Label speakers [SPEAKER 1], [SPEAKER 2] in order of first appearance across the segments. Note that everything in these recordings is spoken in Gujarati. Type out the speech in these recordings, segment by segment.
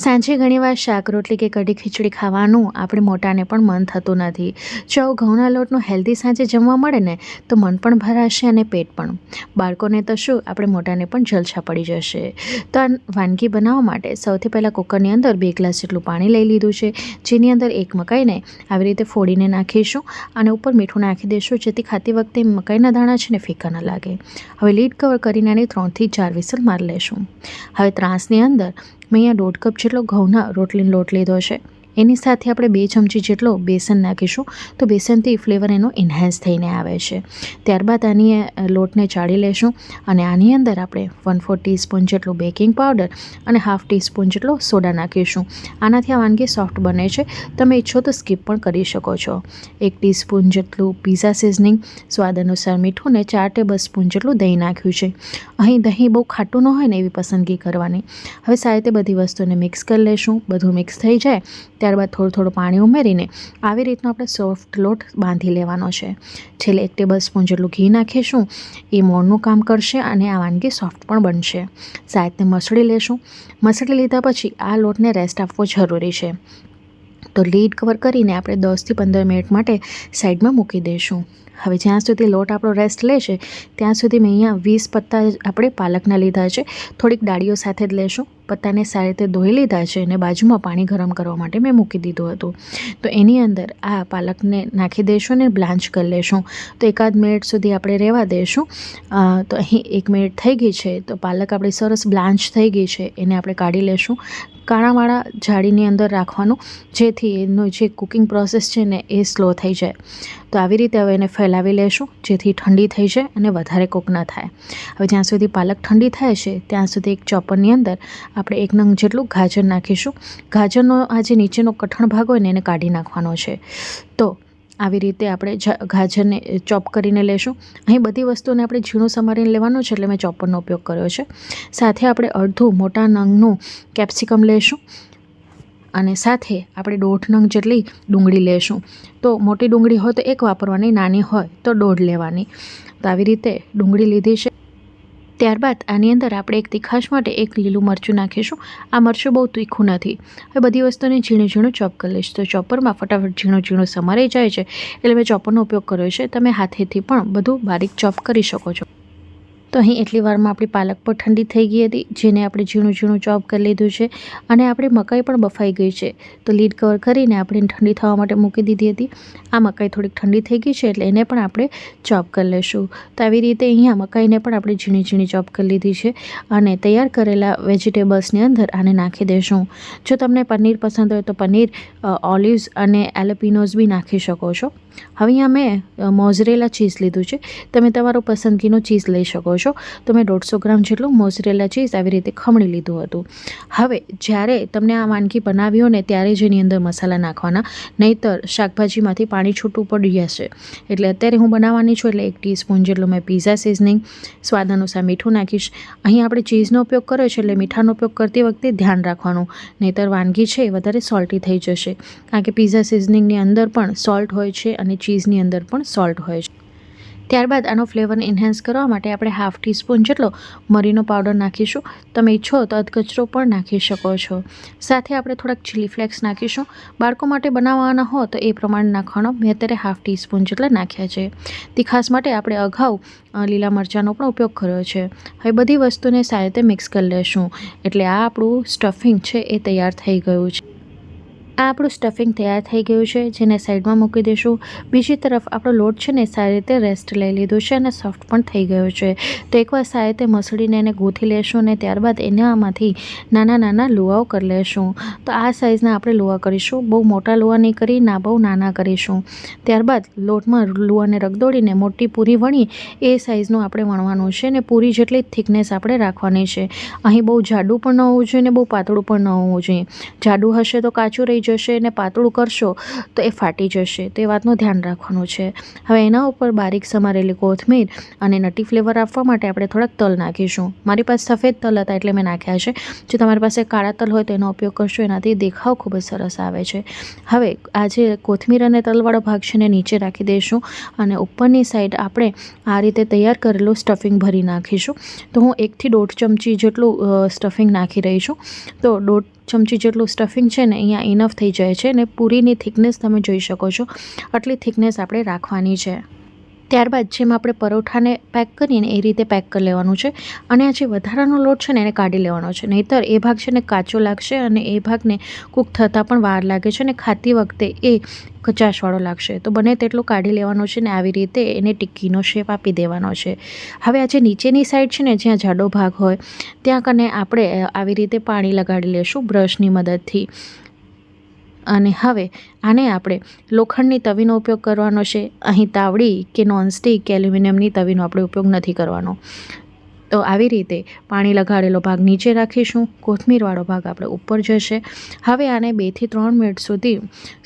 [SPEAKER 1] સાંજે ઘણીવાર શાક, રોટલી કે કઢી ખીચડી ખાવાનું આપણે મોટાને પણ મન થતું નથી. જો આવું ઘઉંના લોટનું હેલ્ધી સાંજે જમવા મળે ને, તો મન પણ ભરાશે અને પેટ પણ. બાળકોને તો શું, આપણે મોટાને પણ જલછા પડી જશે. તો આ વાનગી બનાવવા માટે સૌથી પહેલાં કુકરની અંદર બે ગ્લાસ જેટલું પાણી લઈ લીધું છે. જેની અંદર એક મકાઈને આવી રીતે ફોડીને નાખીશું અને ઉપર મીઠું નાખી દઈશું જેથી ખાતી વખતે મકાઈના દાણા છે ને ફીકા ન લાગે. હવે લીડ કવર કરીને આની ત્રણથી ચાર વિસલ મારી લેશું. હવે ત્રાસની અંદર મેં અહીંયા દોઢ કપ જેટલો ઘઉંના રોટલીનો લોટ લીધો છે. એની સાથે આપણે બે ચમચી જેટલો બેસન નાખીશું. તો બેસનથી ફ્લેવર એનો એન્હાન્સ થઈને આવે છે. ત્યારબાદ આની લોટને ચાળી લેશું અને આની અંદર આપણે વન ફોર ટીસ્પૂન જેટલું બેકિંગ પાવડર અને હાફ ટીસ્પૂન જેટલો સોડા નાખીશું. આનાથી આ વાનગી સોફ્ટ બને છે. તમે ઈચ્છો તો સ્કીપ પણ કરી શકો છો. એક ટીસ્પૂન જેટલું પીઝા સિઝનિંગ સ્વાદ અનુસાર મીઠું ને ચાર ટેબલ સ્પૂન જેટલું દહીં નાખ્યું છે. અહીં દહીં બહુ ખાટું ન હોય ને એવી પસંદગી કરવાની. હવે સારી રીતે બધી વસ્તુને મિક્સ કરી લેશું. બધું મિક્સ થઈ જાય. ત્યારબાદ થોડું થોડું પાણી ઉમેરીને આવી રીતનો આપણે સોફ્ટ લોટ બાંધી લેવાનો છે. છેલ્લે એક ટેબલ સ્પૂન જેટલું ઘી નાખીશું, એ મોણનું કામ કરશે અને આ વાનગી સોફ્ટ પણ બનશે. સાઈડને મસળી લેશું. મસળી લીધા પછી આ લોટને રેસ્ટ આપવો જરૂરી છે. તો લીડ કવર કરીને આપણે દસથી પંદર મિનિટ માટે સાઈડમાં મૂકી દઈશું. હવે જ્યાં સુધી લોટ આપણો રેસ્ટ લેશે, ત્યાં સુધી મેં અહીંયા વીસ પત્તા આપણે પાલકના લીધા છે. થોડીક ડાળીઓ સાથે જ લેશું. પત્તાને સારી રીતે ધોઈ લીધા છે અને બાજુમાં પાણી ગરમ કરવા માટે મેં મૂકી દીધું હતું. તો એની અંદર આ પાલકને નાખી દઈશું અને બ્લાન્ચ કરી લેશું. તો એકાદ મિનિટ સુધી આપણે રહેવા દઈશું. તો અહીં એક મિનિટ થઈ ગઈ છે. તો પાલક આપણી સરસ બ્લાન્ચ થઈ ગઈ છે. એને આપણે કાઢી લેશું. કાણાવાળા જાળીની અંદર રાખવાનું, જેથી એનો જે કુકિંગ પ્રોસેસ છે ને એ સ્લો થઈ જાય. તો આવી રીતે હવે એને ફેલાવી લેશું, જેથી ઠંડી થઈ જાય અને વધારે કૂક ન થાય. હવે જ્યાં સુધી પાલક ઠંડી થાય છે, ત્યાં સુધી એક ચોપરની અંદર આપણે એક નંગ જેટલું ગાજર નાખીશું. ગાજરનો આ જે નીચેનો કઠણ ભાગ હોય ને એને કાઢી નાખવાનો છે. તો આવી રીતે આપણે ગાજરને ચોપ કરીને લેશું. અહીં બધી વસ્તુને આપણે ઝીણું સમારીને લેવાનું છે એટલે મેં ચોપરનો ઉપયોગ કર્યો છે. સાથે આપણે અડધું મોટા નંગનું કેપ્સિકમ લેશું અને સાથે આપણે દોઢ નંગ જેટલી ડુંગળી લેશું. તો મોટી ડુંગળી હોય તો એક વાપરવાની, નાની હોય તો દોઢ લેવાની. તો આવી રીતે ડુંગળી લીધી છે. ત્યારબાદ આની અંદર આપણે એક તીખાશ માટે એક લીલું મરચું નાખીશું. આ મરચું બહુ તીખું નથી. હવે બધી વસ્તુને ઝીણું ઝીણું ચોપ કરી લઈશ. તો ચોપરમાં ફટાફટ ઝીણું ઝીણું સમારાઈ જાય છે. એટલે મેં ચોપરનો ઉપયોગ કર્યો છે. તમે હાથેથી પણ બધું બારીક ચોપ કરી શકો છો. તો અહીં એટલી વારમાં આપણી પાલક પણ ઠંડી થઈ ગઈ હતી, જેને આપણે ઝીણું ઝીણું ચોપ કરી લીધું છે અને આપણી મકાઈ પણ બફાઈ ગઈ છે. તો લીડ કવર કરીને આપણે ઠંડી થવા માટે મૂકી દીધી હતી. આ મકાઈ થોડીક ઠંડી થઈ ગઈ છે એટલે એને પણ આપણે ચોપ કરી લઈશું તો આવી રીતે અહીંયા મકાઈને પણ આપણે ઝીણી ઝીણી ચોપ કરી લીધી છે અને તૈયાર કરેલા વેજીટેબલ્સની અંદર આને નાખી દઈશું જો તમને પનીર પસંદ હોય તો પનીર ઓલિવ્સ અને એલપિનોઝ બી નાખી શકો છો. હવે અહીંયા મેં મોઝરેલા ચીઝ લીધું છે. તમે તમારો પસંદગીનો ચીઝ લઈ શકો છો તો મેં દોઢસો ગ્રામ જેટલું મોઝરેલા ચીઝ આવી રીતે ખમણી લીધું હતું. હવે, જ્યારે તમને આ વાનગી બનાવી હોય ને, ત્યારે જ એની અંદર મસાલા નાખવાના. નહીંતર, શાકભાજીમાંથી પાણી છૂટું પડી જશે. એટલે અત્યારે હું બનાવવાની છું, એટલે એક ટીસ્પૂન જેટલું મેં પીઝા સિઝનિંગ સ્વાદ અનુસાર મીઠું નાખીશ. અહીં આપણે ચીઝનો ઉપયોગ કર્યો છે, એટલે મીઠાનો ઉપયોગ કરતી વખતે ધ્યાન રાખવાનું. નહીંતર વાનગી છે એ વધારે સોલ્ટી થઈ જશે. કારણ કે પીઝા સિઝનિંગની અંદર પણ સોલ્ટ હોય છે અને ચીઝની અંદર પણ સોલ્ટ હોય છે. ત્યારબાદ આનો ફ્લેવરને એન્હાન્સ કરવા માટે આપણે હાફ ટીસ્પૂન જેટલો મરીનો પાવડર નાખીશું. તમે ઈચ્છો તો અધકચરો પણ નાખી શકો છો. સાથે આપણે થોડાક ચીલી ફ્લેક્સ નાખીશું. બાળકો માટે બનાવવાના હો તો એ પ્રમાણે નાખવાનો મેં અત્યારે હાફ ટીસ્પૂન જેટલા નાખ્યા છે. તીખાસ માટે આપણે અગાઉ લીલા મરચાંનો પણ ઉપયોગ કર્યો છે. હવે બધી વસ્તુને સારી રીતે મિક્સ કરી લેશું. એટલે આ આપણું સ્ટફિંગ છે એ તૈયાર થઈ ગયું છે. આ આપણું સ્ટફિંગ તૈયાર થઈ ગયું છે, જેને સાઈડમાં મૂકી દઈશું. બીજી તરફ આપણો લોટ છે ને સારી રીતે રેસ્ટ લઈ લીધો છે અને સોફ્ટ પણ થઈ ગયો છે. તો એકવાર સારી રીતે મસળીને એને ગૂંથી લેશું અને ત્યારબાદ એનામાંથી નાના નાના લુવાઓ કરી લેશું. તો આ સાઇઝના આપણે લુવા કરીશું. બહુ મોટા લુવા નહીં કરી, ના બહુ નાના કરીશું. ત્યારબાદ લોટમાં લુવાને રગદોડીને મોટી પૂરી વણી એ સાઈઝનું આપણે વણવાનું છે અને પૂરી જેટલી થિકનેસ આપણે રાખવાની છે. અહીં બહુ જાડું પણ ન હોવું જોઈએ ને બહુ પાતળું પણ ન હોવું જોઈએ. જાડું હશે તો કાચું રહી જશે અને પાતળું કરશો, તો એ ફાટી જશે. તો એ વાતનું ધ્યાન રાખવાનું છે. હવે એના ઉપર બારીક સમારેલી કોથમીર અને નટી ફ્લેવર આપવા માટે આપણે થોડાક તલ નાખીશું. મારી પાસે સફેદ તલ હતા એટલે મેં નાખ્યા છે. જો તમારી પાસે કાળા તલ હોય તો એનો ઉપયોગ કરશો, એનાથી દેખાવ ખૂબ જ સરસ આવે છે. હવે આ જે કોથમીર અને તલવાળો ભાગ છે ને નીચે રાખી દઈશું અને ઉપરની સાઈડ આપણે આ રીતે તૈયાર કરેલું સ્ટફિંગ ભરી નાખીશું. તો હું એકથી દોઢ ચમચી જેટલું સ્ટફિંગ નાખી રહી છું. તો દોઢ ચમચી જેટલું સ્ટફિંગ છે ને અહીંયા ઇનફ થઈ જાય છે ને પૂરીની થિકનેસ તમે જોઈ શકો છો. આટલી થિકનેસ આપણે રાખવાની છે. ત્યારબાદ જેમ આપણે પરોઠાને પેક કરીએ ને એ રીતે પેક કરી લેવાનું છે અને આ જે વધારાનો લોટ છે ને એને કાઢી લેવાનો છે. નહીંતર એ ભાગ છે ને કાચો લાગશે અને એ ભાગને કૂક થતાં પણ વાર લાગે છે અને ખાતી વખતે એ કચાશવાળો લાગશે. તો બને તેટલું કાઢી લેવાનો છે ને આવી રીતે એને ટિક્કીનો શેપ આપી દેવાનો છે. હવે આ જે નીચેની સાઈડ છે ને જ્યાં જાડો ભાગ હોય, ત્યાં કને આપણે આવી રીતે પાણી લગાડી લેશું બ્રશની મદદથી. અને હવે આને આપણે લોખંડની તવીનો ઉપયોગ કરવાનો છે, અહીં તાવડી કે નોનસ્ટિક કે એલ્યુમિનિયમની તવીનો આપણે ઉપયોગ નથી કરવાનો. તો આવી રીતે પાણી લગાડેલો ભાગ નીચે રાખીશું. કોથમીરવાળો ભાગ આપણે ઉપર જશે. હવે આને બેથી ત્રણ મિનિટ સુધી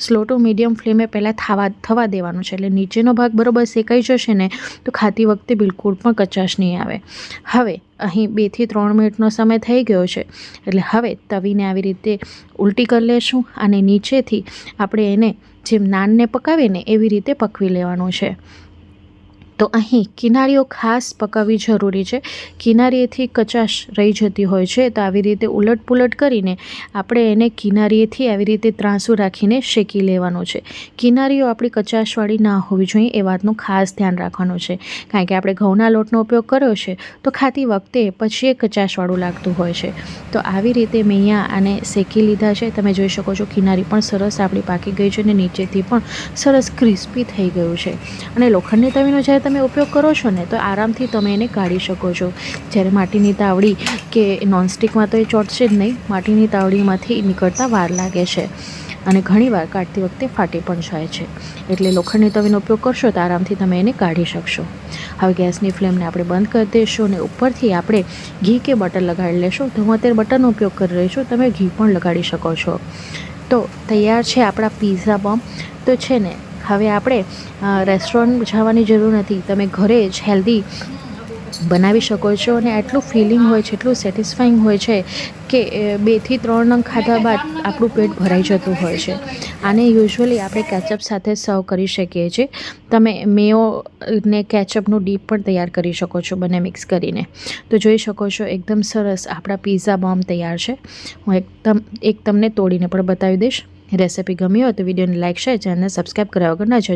[SPEAKER 1] સ્લો ટુ મીડિયમ ફ્લેમે પહેલાં થવા થવા દેવાનું છે. એટલે નીચેનો ભાગ બરોબર શેકાઈ જશે ને તો ખાતી વખતે બિલકુલ પણ કચાશ નહીં આવે. હવે અહીં બેથી ત્રણ મિનિટનો સમય થઈ ગયો છે. એટલે હવે તવીને આવી રીતે ઉલટી કરી લેશું અને નીચેથી આપણે એને જેમ નાનને પકાવીએ ને એવી રીતે પકવી લેવાનું છે. તો અહીં કિનારીઓ ખાસ પકાવવી જરૂરી છે. કિનારીએથી કચાશ રહી જતી હોય છે, તો આવી રીતે ઉલટ પુલટ કરીને આપણે એને કિનારીએથી આવી રીતે ત્રાંસું રાખીને શેકી લેવાનું છે. કિનારીઓ આપણી કચાશવાળી ના હોવી જોઈએ, એ વાતનું ખાસ ધ્યાન રાખવાનું છે. કારણ કે આપણે ઘઉંના લોટનો ઉપયોગ કર્યો છે, તો ખાતી વખતે પછી એ કચાશવાળું લાગતું હોય છે. તો આવી રીતે મેં અહીંયા આને શેકી લીધા છે. તમે જોઈ શકો છો કિનારી પણ સરસ આપણી પાકી ગઈ છે અને નીચેથી પણ સરસ ક્રિસ્પી થઈ ગયું છે. અને લોખંડની તવીનો જ્યારે તમે ઉપયોગ કરો છો ને, તો આરામથી તમે એને કાઢી શકો છો. જ્યારે માટીની તાવડી કે નોનસ્ટિકમાં તો એ ચોટશે જ નહીં, માટીની તાવડીમાંથી નીકળતા વાર લાગે છે. અને ઘણીવાર કાઢતી વખતે ફાટી પણ જાય છે. એટલે લોખંડની તવીનો ઉપયોગ કરશો તો આરામથી તમે એને કાઢી શકશો. હવે ગેસની ફ્લેમને આપણે બંધ કરી દઈશું અને ઉપરથી આપણે ઘી કે બટર લગાડી લેશું. તો હું અત્યારે બટરનો ઉપયોગ કરી રહી છું, તમે ઘી પણ લગાડી શકો છો. તો તૈયાર છે આપણા પીઝા બમ. તો છે ને હવે આપણે રેસ્ટોરન્ટ જવાની જરૂર નથી. તમે ઘરે જ હેલ્ધી બનાવી શકો છો અને એટલું ફિલિંગ હોય છે, એટલું સેટિસ્ફાઈંગ હોય છે કે બેથી ત્રણ નંગ ખાધા બાદ આપણું પેટ ભરાઈ જતું હોય છે. આને યુઝ્યુઅલી આપણે કેચઅપ સાથે સર્વ કરી શકીએ છીએ. તમે મેયો ને કેચઅપનું ડીપ પણ તૈયાર કરી શકો છો બંને મિક્સ કરીને. તો જોઈ શકો છો, એકદમ સરસ આપણા પીઝા બોમ્બ તૈયાર છે. હું એકદમ, એક તમને તોડીને પણ બતાવી દઈશ. રેસિપી ગમી હોય તો વિડીયોને લાઇક શેર ચેનલને સબસ્ક્રાઈબ કર્યા વગર ના જજો.